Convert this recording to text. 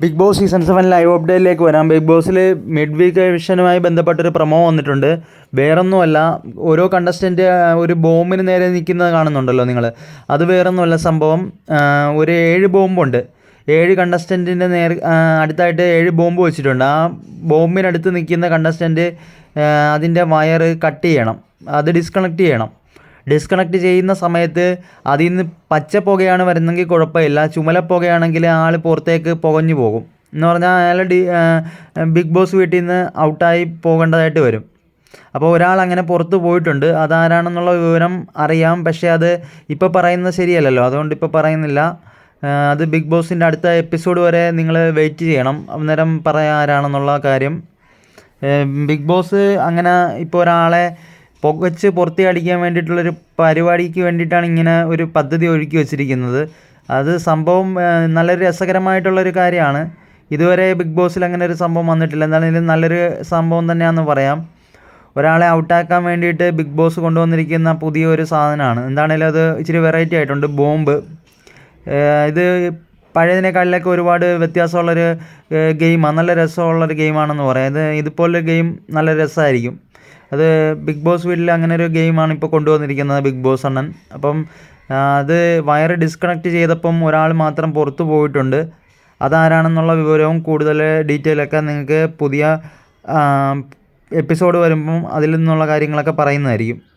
Bigg Boss season seven live അപ്ഡേറ്റിലേക്ക് വരാം. Bigg ബോസിൽ mid week എവിഷനുമായി ബന്ധപ്പെട്ടൊരു പ്രമോ വന്നിട്ടുണ്ട്. വേറൊന്നുമല്ല ഓരോ കണ്ടസ്റ്റന്റ് ഒരു ബോംബിന് നേരെ നിൽക്കുന്നത് കാണുന്നുണ്ടല്ലോ നിങ്ങൾ അത് വേറൊന്നുമല്ല സംഭവം. ഒരു ഏഴ് ബോംബുണ്ട്. ഏഴ് കണ്ടസ്റ്റന്റിന്റെ നേർ അടുത്തായിട്ട് ഏഴ് ബോംബ് വെച്ചിട്ടുണ്ട്. ആ ബോംബിനടുത്ത് നിൽക്കുന്ന കണ്ടസ്റ്റന്റ് അതിന്റെ വയറ് കട്ട് ചെയ്യണം. അത് ഡിസ്കണക്ട് ചെയ്യണം. ഡിസ്കണക്ട് ചെയ്യുന്ന സമയത്ത് അതിൽ നിന്ന് പച്ച പുകയാണ് വരുന്നെങ്കിൽ കുഴപ്പമില്ല. ചുമല പുകയാണെങ്കിൽ ആൾ പുറത്തേക്ക് പുകഞ്ഞു പോകും. എന്ന് പറഞ്ഞാൽ അയാൾ ഡി ബിഗ് ബോസ് വീട്ടിൽ നിന്ന് ഔട്ടായി പോകേണ്ടതായിട്ട് വരും. അപ്പോൾ ഒരാൾ അങ്ങനെ പുറത്ത് പോയിട്ടുണ്ട്. അതാരാണെന്നുള്ള വിവരം അറിയാം. പക്ഷേ അത് ഇപ്പോൾ പറയുന്നത് ശരിയല്ലല്ലോ. അതുകൊണ്ട് ഇപ്പോൾ പറയുന്നില്ല. അത് ബിഗ് ബോസിന്റെ അടുത്ത എപ്പിസോഡ് വരെ നിങ്ങൾ വെയിറ്റ് ചെയ്യണം. അന്നേരം പറയാൻ ആരാണെന്നുള്ള കാര്യം. ബിഗ് ബോസ് അങ്ങനെ ഇപ്പോൾ ഒരാളെ പുകച്ച് പുറത്തിയടിക്കാൻ വേണ്ടിയിട്ടുള്ളൊരു പരിപാടിക്ക് വേണ്ടിയിട്ടാണ് ഇങ്ങനെ ഒരു പദ്ധതി ഒരുക്കി വെച്ചിരിക്കുന്നത്. അത് സംഭവം നല്ലൊരു രസകരമായിട്ടുള്ളൊരു കാര്യമാണ്. ഇതുവരെ ബിഗ് ബോസിൽ അങ്ങനെ ഒരു സംഭവം വന്നിട്ടില്ല. എന്താണെങ്കിലും നല്ലൊരു സംഭവം തന്നെയാണെന്ന് പറയാം. ഒരാളെ ഔട്ടാക്കാൻ വേണ്ടിയിട്ട് ബിഗ് ബോസ് കൊണ്ടുവന്നിരിക്കുന്ന പുതിയൊരു സാധനമാണ്. എന്താണേലും അത് ഇച്ചിരി വെറൈറ്റി ആയിട്ടുണ്ട്. ബോംബ്. ഇത് പഴയതിനേക്കാളിലൊക്കെ ഒരുപാട് വ്യത്യാസമുള്ളൊരു ഗെയിമാണ് നല്ല രസമുള്ളൊരു ഗെയിമാണെന്ന് പറയാം. ഇത് ഇതുപോലൊരു ഗെയിം നല്ല രസമായിരിക്കും. അത് ബിഗ് ബോസ് വീട്ടിൽ അങ്ങനെ ഒരു ഗെയിമാണ് ഇപ്പോൾ കൊണ്ടുവന്നിരിക്കുന്നത് ബിഗ് ബോസ് അണ്ണൻ. അപ്പം അത് വയർ ഡിസ്കണക്ട് ചെയ്തപ്പം ഒരാൾ മാത്രം പുറത്തു പോയിട്ടുണ്ട്. അതാരാണെന്നുള്ള വിവരവും കൂടുതൽ ഡീറ്റെയിലൊക്കെ നിങ്ങൾക്ക് പുതിയ എപ്പിസോഡ് വരുമ്പം അതിൽ നിന്നുള്ള കാര്യങ്ങളൊക്കെ പറയുന്നതായിരിക്കും.